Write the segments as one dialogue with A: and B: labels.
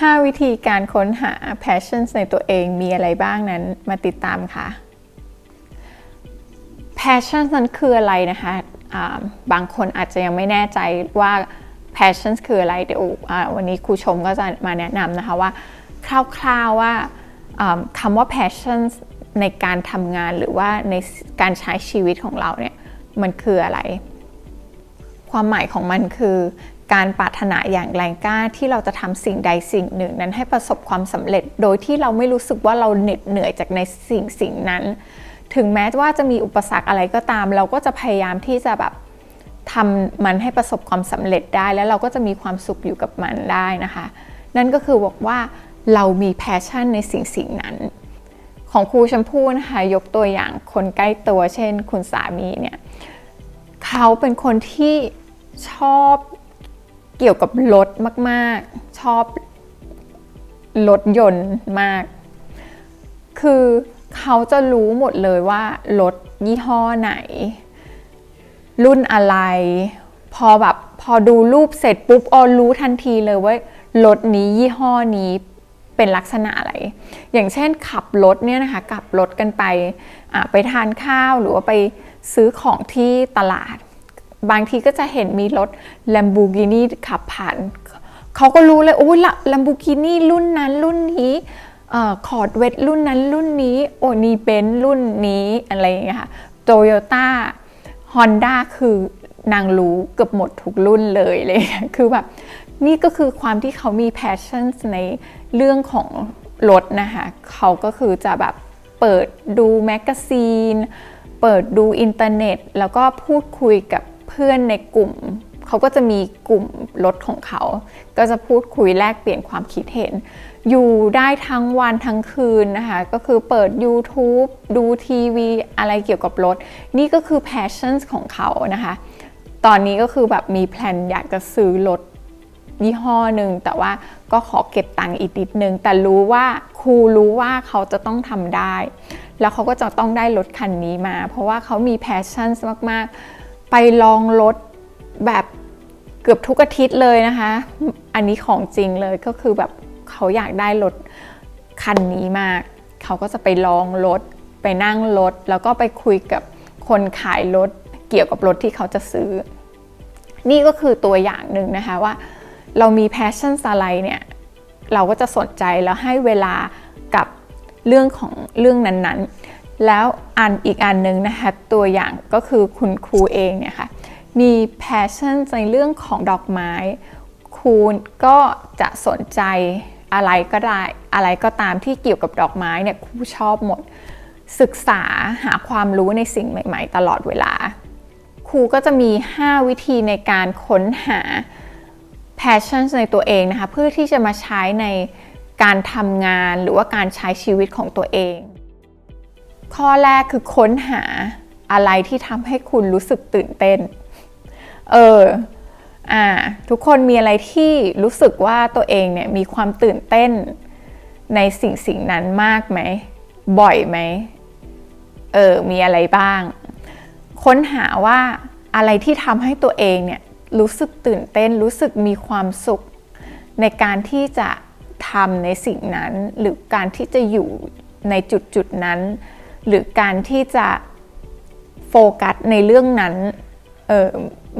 A: 5 วิธีการค้นหา passion ในตัวเองมีอะไรบ้างนั้นมาติดตามค่ะ passion นั้นคืออะไรนะคะะบางคนอาจจะยังไม่แน่ใจว่า passion คืออะไรเดี๋ยววันนี้ครูชมก็จะมาแนะนำนะคะว่า คร่าวๆว่าคำว่า passion ในการทำงานหรือว่าในการใช้ชีวิตของเราเนี่ยมันคืออะไร ความหมายของมันคือ การปรารถนาอย่างแรงกล้าที่เราจะทำสิ่งใดสิ่งหนึ่ง นั้นให้ประสบความสำเร็จ โดยที่เราไม่รู้สึกว่าเราเหน็ดเหนื่อยจากในสิ่งสิ่งนั้น ถึงแม้ว่าจะมีอุปสรรคอะไรก็ตาม เราก็จะพยายามที่จะแบบทำมันให้ประสบความสำเร็จได้ แล้วเราก็จะมีความสุขอยู่กับมันได้นะคะ นั่นก็คือบอกว่าเรามีแพชชั่นในสิ่งสิ่งนั้นของครูชมพู่นะคะยกตัวอย่างคนใกล้ตัว เช่น คุณสามีเนี่ยเขาเป็นคนที่ชอบ เกี่ยวกับรถมาก ๆ ชอบรถยนต์มาก คือเขาจะรู้หมดเลยว่ารถยี่ห้อไหน รุ่นอะไร พอแบบพอดูรูปเสร็จปุ๊บออรู้ทันทีเลยว่ารถนี้ยี่ห้อนี้เป็นลักษณะอะไร อย่างเช่นขับรถเนี่ยนะคะขับรถกันไปไปทานข้าวหรือว่าไปซื้อของที่ตลาด บางทีก็จะเห็นมีรถ Lamborghini ขับผ่าน เขาก็รู้เลยโอ้ยละ Lamborghini รุ่นนั้นรุ่นนี้คอร์ดเวทรุ่นนั้นรุ่นนี้ โอ้นีเบนรุ่นนี้อะไรอย่างเงี้ยค่ะโตโยต้าฮอนด้าคือนางรู้เกือบหมดทุกรุ่นเลยเลย คือแบบนี่ก็คือความที่เขามีแพชชั่นในเรื่องของรถนะคะ เขาก็คือจะแบบเปิดดูแมกกาซีน เปิดดูอินเทอร์เน็ต แล้วก็พูดคุยกับ เพื่อนในกลุ่ม เขาก็จะมีกลุ่มรถของเขา ก็จะพูดคุยแลกเปลี่ยนความคิดเห็น อยู่ได้ทั้งวันทั้งคืนนะคะ ก็คือเปิด YouTube ดูทีวีอะไรเกี่ยวกับรถ นี่ก็คือ passions ของเขานะคะ ตอนนี้ก็คือแบบมีแพลนอยากจะซื้อรถยี่ห้อหนึ่งแต่ว่าก็ขอเก็บตังค์อีกนิดนึง แต่รู้ว่าครูรู้ว่าเขาจะต้องทำได้ แล้วเขาก็จะต้องได้รถคันนี้มา เพราะว่าเขามี passion มาก ๆ ไปลองรถแบบเกือบทุกอาทิตย์เลยนะคะ อันนี้ของจริงเลยก็คือแบบเขาอยากได้รถคันนี้มาก เขาก็จะไปลองรถไปนั่งรถ แล้วก็ไปคุยกับคนขายรถเกี่ยวกับรถที่เขาจะซื้อ นี่ก็คือตัวอย่างหนึ่งนะคะว่า เรามีแพชชั่นอะไรเนี่ย เราก็จะสนใจแล้วให้เวลากับเรื่องของเรื่องนั้นๆ แล้วอันอีกอันหนึ่งนะคะตัวอย่างก็คือคุณครูเองเนี่ยค่ะมีแพชชั่นในเรื่องของดอกไม้ครูก็จะสนใจอะไรก็ได้อะไรก็ตามที่เกี่ยวกับดอกไม้เนี่ยครูชอบหมด ศึกษาหาความรู้ในสิ่งใหม่ ๆ ตลอดเวลา ครูก็จะมี 5 วิธีในการค้นหา passion ในตัวเองนะคะเพื่อที่จะมาใช้ในการทำงานหรือว่าการใช้ชีวิตของตัวเอง ข้อแรกคือค้นหาอะไรที่ทำให้คุณรู้สึกตื่นเต้น เออ อ่า ทุกคนมีอะไรที่รู้สึกว่าตัวเองเนี่ยมีความตื่นเต้นในสิ่งสิ่งนั้นมากไหม บ่อยไหม เออ มีอะไรบ้าง ค้นหาว่าอะไรที่ทำให้ตัวเองเนี่ยรู้สึกตื่นเต้น รู้สึกมีความสุข ในการที่จะทำในสิ่งนั้น หรือการที่จะอยู่ในจุดจุดนั้น หรือการที่จะโฟกัสในเรื่องนั้น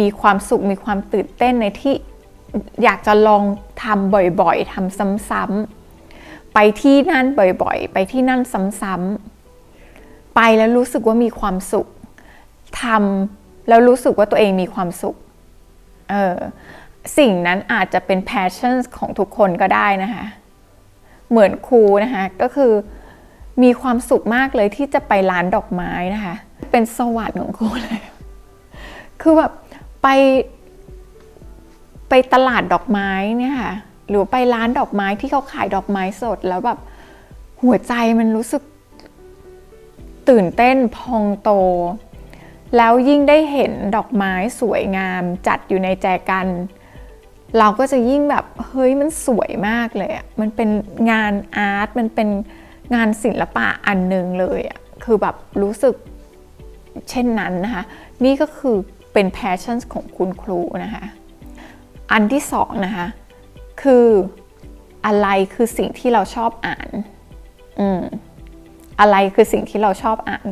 A: มีความสุขมีความตื่นเต้นในที่อยากจะลองทำบ่อยๆทำซ้ำๆไปที่นั่นบ่อยๆ ไปที่นั่นซ้ำๆไปแล้วรู้สึกว่ามีความสุขทำแล้วรู้สึกว่าตัวเองมีความสุขเออสิ่งนั้นอาจจะเป็น passion ของทุกคนก็ได้นะคะ เหมือนครูนะคะก็คือ มีความสุขมากเลยที่จะไปร้านดอกไม้นะคะ เป็นสวรรค์ของครูเลย คือแบบไปไปตลาดดอกไม้เนี่ยค่ะ หรือไปร้านดอกไม้ที่เขาขายดอกไม้สดแล้วแบบหัวใจมันรู้สึกตื่นเต้นพองโต แล้วยิ่งได้เห็นดอกไม้สวยงามจัดอยู่ในแจกัน เราก็จะยิ่งแบบเฮ้ยมันสวยมากเลยอะมันเป็นงานอาร์ต มันเป็น งานศิลปะอันหนึ่งเลยอะคือแบบรู้สึกเช่นนั้นนะคะ นี่ก็คือเป็นแพชชั่นของคุณครูนะคะ อันที่สองนะคะคืออะไรคือสิ่งที่เราชอบอ่านอืมอะไรคือสิ่งที่เราชอบอ่าน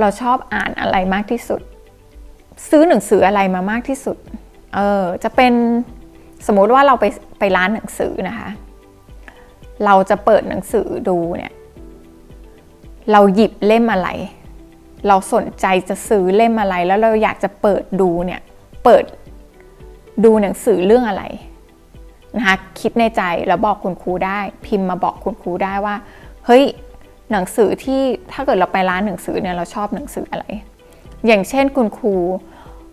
A: เราชอบอ่านอะไรมากที่สุด ซื้อหนังสืออะไรมามากที่สุด เออจะเป็นสมมุติว่าเราไปไปร้านหนังสือนะคะ เราจะเปิดหนังสือดูเนี่ย เราหยิบเล่มอะไร เราสนใจจะซื้อเล่มอะไร แล้วเราอยากจะเปิดดูเนี่ย เปิดดูหนังสือเรื่องอะไรนะคะคิดในใจแล้วบอกคุณครูได้ พิมพ์มาบอกคุณครูได้ว่า เฮ้ยหนังสือที่ถ้าเกิดเราไปร้านหนังสือเนี่ยเราชอบหนังสืออะไร อย่างเช่นคุณครู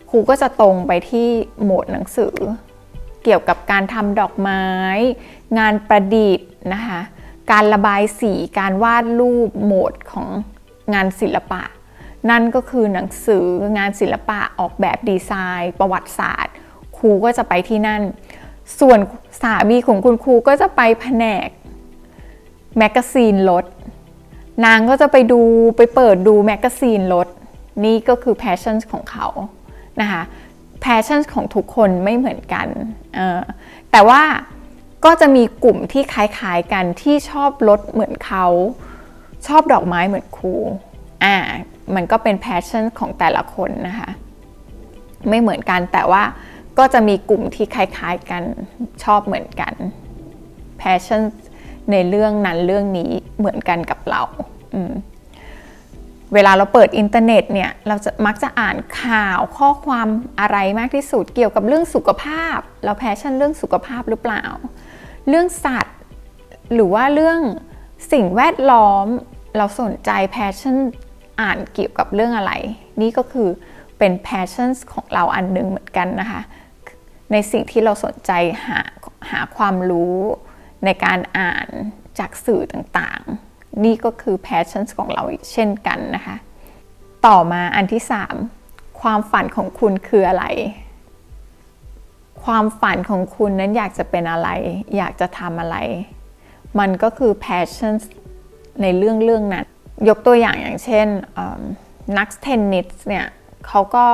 A: ครูก็จะตรงไปที่โหมดหนังสือ เกี่ยวกับการทำดอกไม้ งานประดิษฐ์นะคะ การระบายสีการวาดรูปโหมดของงานศิลปะ นั่นก็คือหนังสืองานศิลปะออกแบบดีไซน์ ประวัติศาสตร์ครูก็จะไปที่นั่น ส่วนสามีของคุณครูก็จะไปแผนกแมกกาซีนรถนางก็จะไปดูไปเปิดดูแมกกาซีนรถนี่ก็คือ passion ของเขานะคะ passion ของทุกคนไม่เหมือนกันแต่ว่า ก็จะมีกลุ่มที่คล้ายๆกันที่ชอบรถเหมือนเขาชอบดอกไม้เหมือนครูอ่ามันก็เป็น passion ของแต่ละคนนะคะ ไม่เหมือนกันแต่ว่าก็จะมีกลุ่มที่คล้ายๆกันชอบเหมือนกัน passion ในเรื่องนั้นเรื่องนี้เหมือนกันกับเราเวลาเราเปิดอินเทอร์เน็ตเนี่ยเราจะมักจะอ่านข่าวข้อความอะไรมากที่สุดเกี่ยวกับเรื่องสุขภาพ เราแพชชั่นเรื่องสุขภาพหรือเปล่า เรื่องสัตว์ หรือว่าเรื่องสิ่งแวดล้อมเราสนใจแพชชั่นอ่านเกี่ยวกับเรื่องอะไร นี่ก็คือเป็นแพชชั่นของเราอันหนึ่งเหมือนกันนะคะ ในสิ่งที่เราสนใจหาหาความรู้ในการอ่านจากสื่อต่างๆ นี่ก็คือ passion ของเราอีกเช่นกันนะคะ ต่อมาอันที่ 3 ความฝันของคุณคืออะไร ความฝันของคุณนั้นอยากจะเป็นอะไร อยากจะทำอะไร มันก็คือ passion ในเรื่องเรื่องนั้น ยกตัวอย่างอย่างเช่นนักเทนนิสเนี่ยเขาก็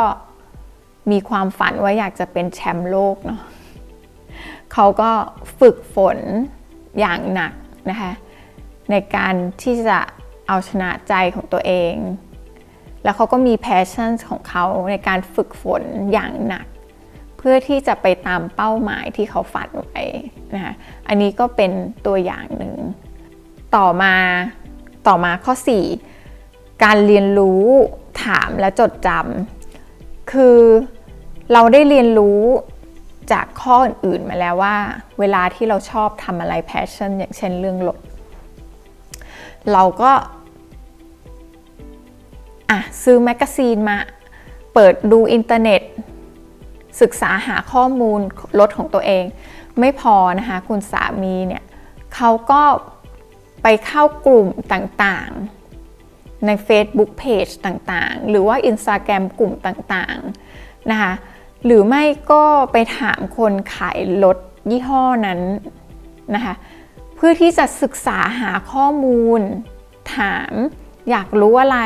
A: มีความฝันว่าอยากจะเป็นแชมป์โลกเนาะเขาก็ฝึกฝนอย่างหนักนะคะในการที่จะเอาชนะใจของตัวเอง แล้วเขาก็มีแพชชั่นของเขาในการฝึกฝนอย่างหนัก เพื่อที่จะไปตามเป้าหมายที่เขาฝันไว้นะคะอันนี้ก็เป็นตัวอย่างหนึ่ง ต่อมาต่อมาข้อ 4 การเรียนรู้ถามและจดจำคือเราได้เรียนรู้จากข้ออื่นๆมาแล้วว่า เวลาที่เราชอบทำอะไรแพชชั่นอย่างเช่นเรื่องรถเราก็อะซื้อแมกกาซีนมา เปิดดูอินเทอร์เน็ต ศึกษาหาข้อมูลรถของตัวเอง ไม่พอนะคะคุณสามีเนี่ยเขาก็ไปเข้ากลุ่มต่างๆ ใน Facebook Page ต่างๆ หรือว่า Instagram กลุ่มต่างๆนะคะหรือไม่ก็ไปถามคนขายรถยี่ห้อนั้นนะคะเพื่อที่จะศึกษาหาข้อมูล ถามอยากรู้อะไร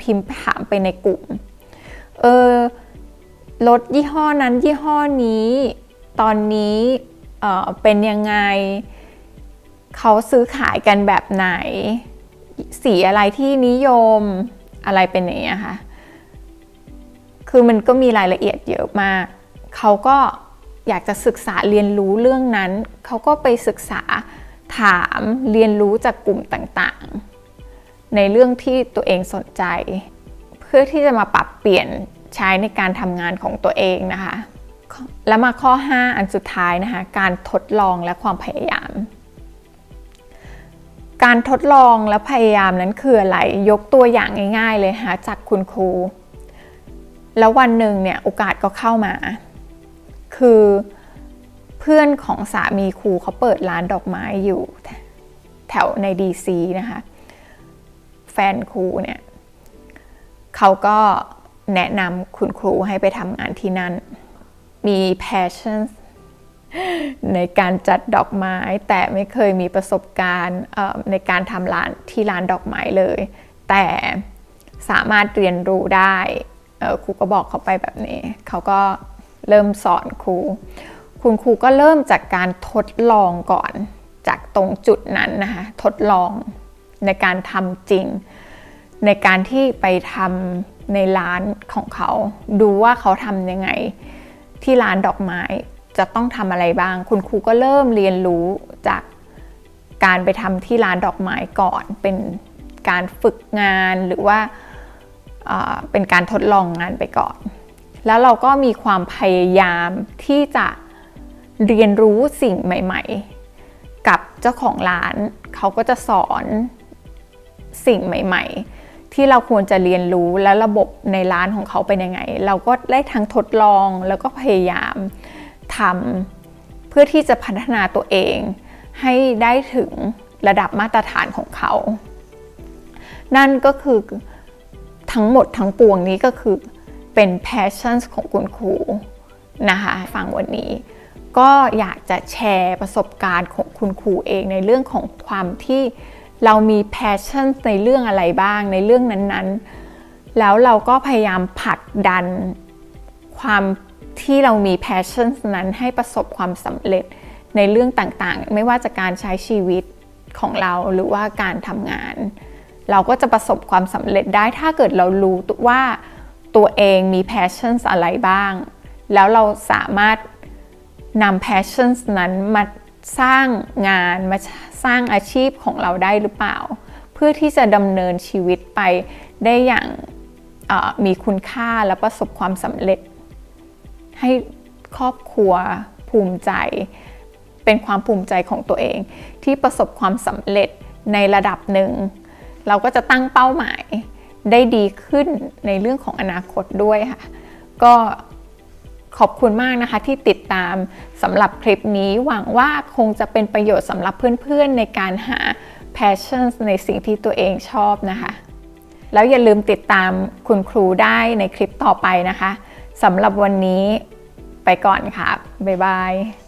A: พิมพ์ถามไปในกลุ่มเออ รถยี่ห้อนั้นยี่ห้อนี้ ตอนนี้เเป็นยังไง เขาซื้อขายกันแบบไหน สีอะไรที่นิยมอะไรเป็นอย่างนี้ค่ะ คือมันก็มีรายละเอียดเยอะมาก เขาก็อยากจะศึกษาเรียนรู้เรื่องนั้น เขาก็ไปศึกษาถามเรียนรู้จากกลุ่มต่างๆ ในเรื่องที่ตัวเองสนใจ เพื่อที่จะมาปรับเปลี่ยน ใช้ในการทำงานของตัวเองนะคะ แล้วมาข้อ 5 อันสุดท้ายนะคะ การทดลองและความพยายาม การทดลองและพยายามนั้นคืออะไร ยกตัวอย่างง่าย ๆ เลยค่ะจากคุณครู แล้ววันหนึ่งเนี่ยโอกาสก็เข้ามา คือเพื่อนของสามีครูเขาเปิดร้านดอกไม้อยู่ แถวในดีซีนะคะ แฟนครูเนี่ยเขาก็ แนะนำคุณครูให้ไปทำงานที่นั่น มี passion ในการจัดดอกไม้ แต่ไม่เคยมีประสบการณ์ในการทำร้านที่ร้านดอกไม้เลย แต่สามารถเรียนรู้ได้ครูก็บอกเขาไปแบบนี้ เขาก็เริ่มสอนครู คุณครูก็เริ่มจากการทดลองก่อน จากตรงจุดนั้นนะคะทดลองในการทำจริง ในการที่ไปทำในร้านของเขา ดูว่าเขาทำยังไง ที่ร้านดอกไม้จะต้องทำอะไรบ้าง คุณครูก็เริ่มเรียนรู้จากการไปทำที่ร้านดอกไม้ก่อน เป็นการฝึกงานหรือว่าเอ่อเป็นการทดลองงานไปก่อน แล้วเราก็มีความพยายามที่จะเรียนรู้สิ่งใหม่ ๆ กับเจ้าของร้าน เขาก็จะสอนสิ่งใหม่ ๆ ที่เราควรจะเรียนรู้และระบบในร้านของเขาเป็นยังไง เราก็ได้ทั้งทดลองแล้วก็พยายามทำเพื่อที่จะพัฒนาตัวเอง ให้ได้ถึงระดับมาตรฐานของเขา นั่นก็คือทั้งหมดทั้งปวงนี้ก็คือเป็น passion ของคุณครูนะคะฟังวันนี้ ก็อยากจะแชร์ประสบการณ์ของคุณครูเองในเรื่องของความที่ เรามี passion ในเรื่องอะไรบ้างในเรื่องนั้นๆ แล้วเราก็พยายามผลักดันความที่เรามี passion นั้นให้ประสบความสำเร็จในเรื่องต่างๆ ไม่ว่าจะการใช้ชีวิตของเราหรือว่าการทำงาน เราก็จะประสบความสำเร็จได้ถ้าเกิดเรารู้ว่าตัวเองมี passion อะไรบ้าง แล้วเราสามารถนำ passion นั้นมา สร้างงานมาสร้างอาชีพของเราได้หรือเปล่า เพื่อที่จะดำเนินชีวิตไปได้อย่างมีคุณค่าและประสบความสำเร็จ ให้ครอบครัวภูมิใจ เป็นความภูมิใจของตัวเอง ที่ประสบความสำเร็จในระดับหนึ่ง เราก็จะตั้งเป้าหมายได้ดีขึ้นในเรื่องของอนาคตด้วยค่ะ ก็ ขอบคุณมากนะคะที่ติดตามสำหรับคลิปนี้หวังว่าคงจะเป็นประโยชน์สำหรับเพื่อนๆในการหา passion ในสิ่งที่ตัวเองชอบนะคะ แล้วอย่าลืมติดตามคุณครูได้ในคลิปต่อไปนะคะสำหรับวันนี้ไปก่อนค่ะ บ๊ายบาย